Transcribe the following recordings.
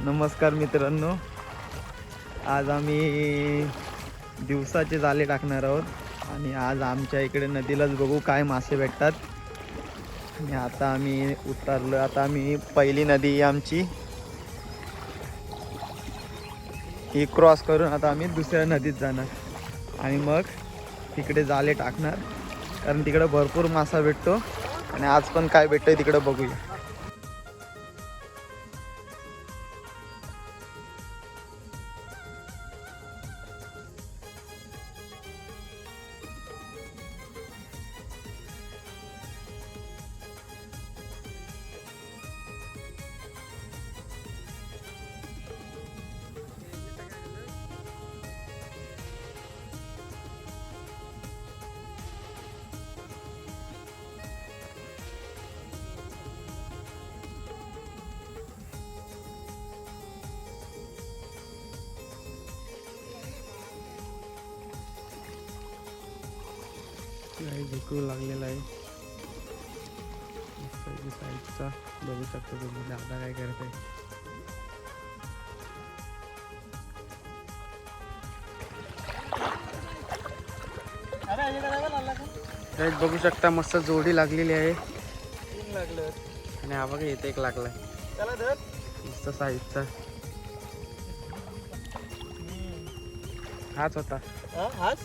नमस्कार मित्रांनो. आज आम्ही दिवसाचे जाले टाकणार आहोत. आणि आज आमच्या इकडे नदीलाच बघू काय मासे भेटतात. आणि आता आम्ही उतरलो. आता आम्ही पहिली नदी आहे आमची. ही क्रॉस करून आता आम्ही दुसऱ्या नदीत जाणार. आणि मग तिकडे जाले टाकणार. कारण तिकडे भरपूर मासा भेटतो. आणि आज पण काय भेटतं तिकडे बघूया. काही झुकू लागलेला आहे. साईडचा बघू शकतो तुम्ही दादा काय करत आहे बघू शकता मस्त जोडी लागलेली आहे. आणि हा बघा इथे एक लागलाय. मस्त साईडचा हाच होता. हाच?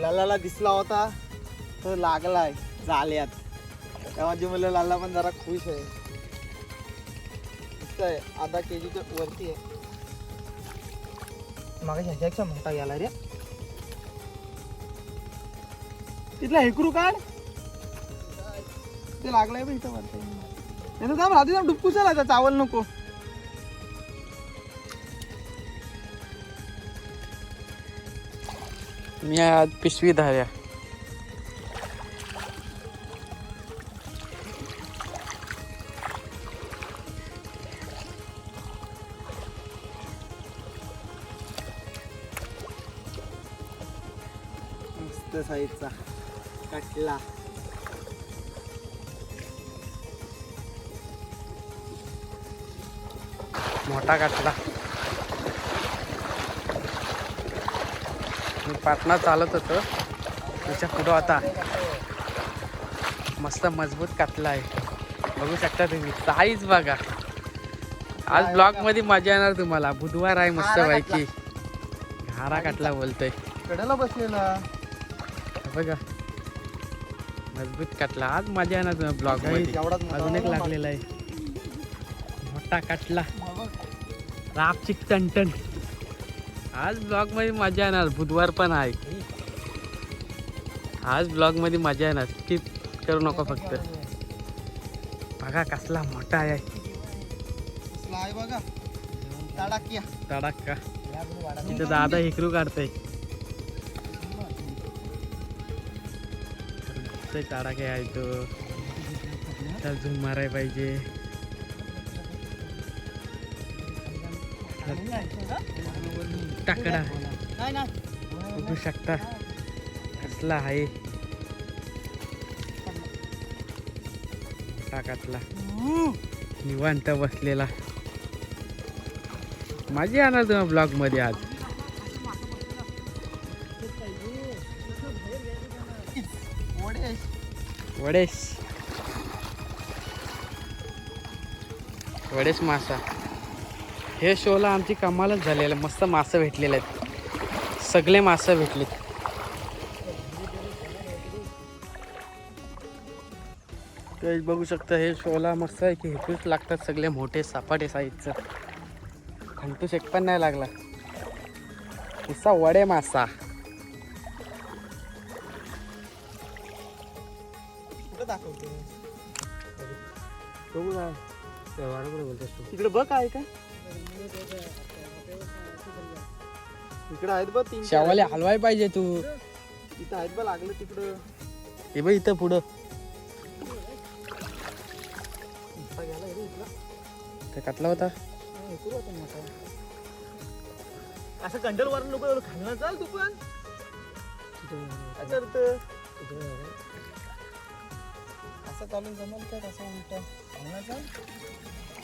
लालाला दिसला होता तो लागलाय जाल्यात. तेव्हा मुलं लाला पण जरा खुश आहे. दिसतंय आधा के जीच्या वरती आहे. मागे ह्याच्यापेक्षा मोठा गेला रे. तिथला हेकरू काढ. ते लागलाय पण इथं वरती. नाही राहते चावल नको. मी आज पिशवी धाऱ्या. मस्त साईजचा काटला. मोठा काटला. मी पाटणा चालत होतो. त्याच्या पुढं आता मस्त मजबूत काटला आहे. बघू शकता तुम्ही साईज बघा. आज ब्लॉगमध्ये मजा येणार तुम्हाला. बुधवार आहे मस्त पैकी. घारा काटला बोलतोय. कडेला बसलेला. बघा. मजबूत काटला आज मजा येणार तुम्हाला ब्लॉगमध्ये. अजून एक. लागलेला आहे. मोठा काटला राप चिक टन आज ब्लॉगमध्ये मजा येणार बुधवार पण आहे. आज ब्लॉगमध्ये मजा येणार. स्किप करू नको फक्त. बघा कसला मोठा आहे. बघा. तडाक्का इथं दादा हिकरू काढतोय. तडाखे आहे तो त्याला झूम माराय पाहिजे. टाकडा बघू शकता. कसला आहे. टाकातला निवांत बसलेला. माझी येणार तुम्ही ब्लॉगमध्ये आज? वडेश वडेश मासा. हे शोला आमची कमालच झालेलं मस्त मासे भेटलेले आहेत. सगळे मासे भेटले बघू शकता हे शोला मस्त आहे की हेतूच लागतात सगळे मोठे सपाटे साईजचं खंतूस एक पण नाही लागला. किस्सा वडे मासा. दाखवतो. तिकडे बघ आहे का? तिकडे आहेत बघ तीन चार शावाले. हलवाय पाहिजे तू तिथं आहेत बघ लागलं तिकडं हे बघ इथं पुढं इथं गेला रे इथला. ते कटला होता हा. असं कंडल वर लोक खाल्लं चाल तू पण काय करत असं चालून जमल का तसं उलट सांगायचं इकडे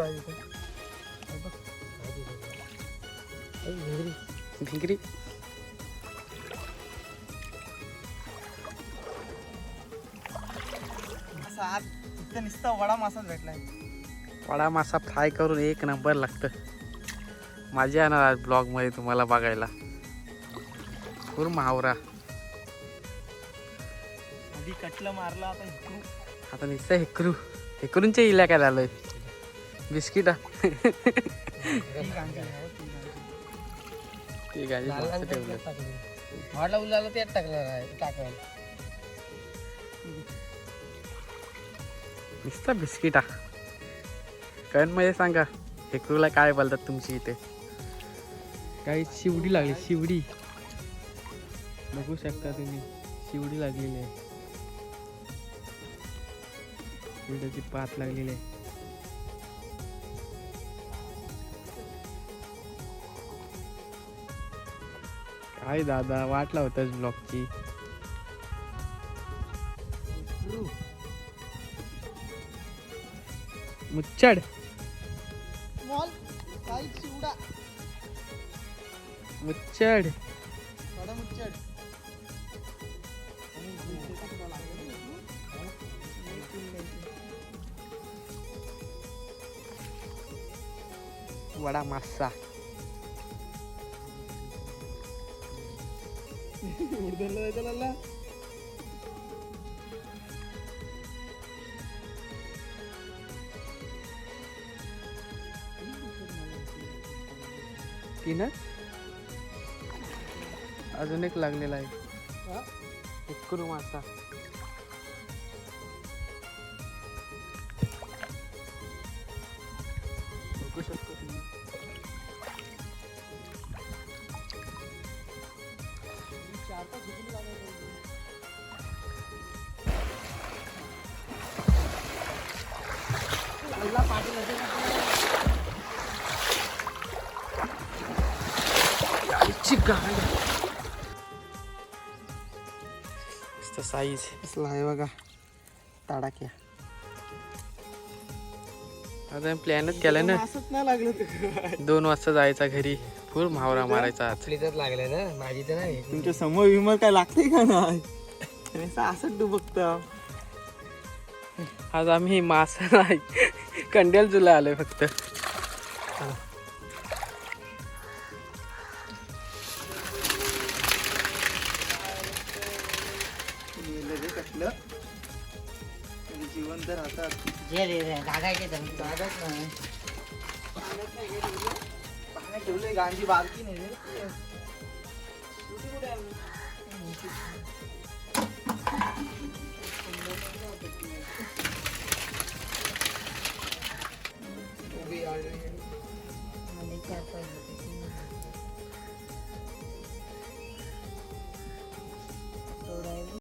आहे तिकडं इथे. भिंगरी. भिंगरी असं आज इथं नुसता वडा मासाच भेटलाय. वडा मासा फ्राय करून एक नंबर लागतं. माझी येणार आज ब्लॉगमध्ये तुम्हाला बघायला. पूर महावरा. आधी कटलं मारलं आता इकडून आता नुसतं हेकरू. हेकरूंच्या इलाक्यात आलोय बिस्किटा ती. ठीक आहे मस्त ठेवलं. उलाला त्यात टाकायला नुसतं बिस्किटा मध्ये सांगा हेकरूला काय बोलतात तुमची इथे? काही शिवडी लागली शिवडी. बघू शकता तुम्ही शिवडी लागलेली आहे. शिवड्याची पात लागलेली आहे. काय दादा वाट लावताच ब्लॉकची वडा मुच्चड वडा मासा. उडदरला जायचं लाला तीन अजून एक लागलेला आहे. इकडू मासा गाडीची गाडी साईज असला आहे. बघा. ताडाक्या आता प्लॅनच केलाय ना. नाही लागलं दोन वाजता जायचा घरी. फुल महावरा मारायचा आज. लागले ना. माझी तर नाही. तुमच्यासमोर विमर काय लागते का नाही? असंच डुबकतं. आज आम्ही मासा नाही. कंडेल जुला आलोय फक्त. कसलं तरी जिवंत राहतात जे रे रे तर लागत नाही. पाण्यात ठेवलंय गांजी बारकी नाही. रे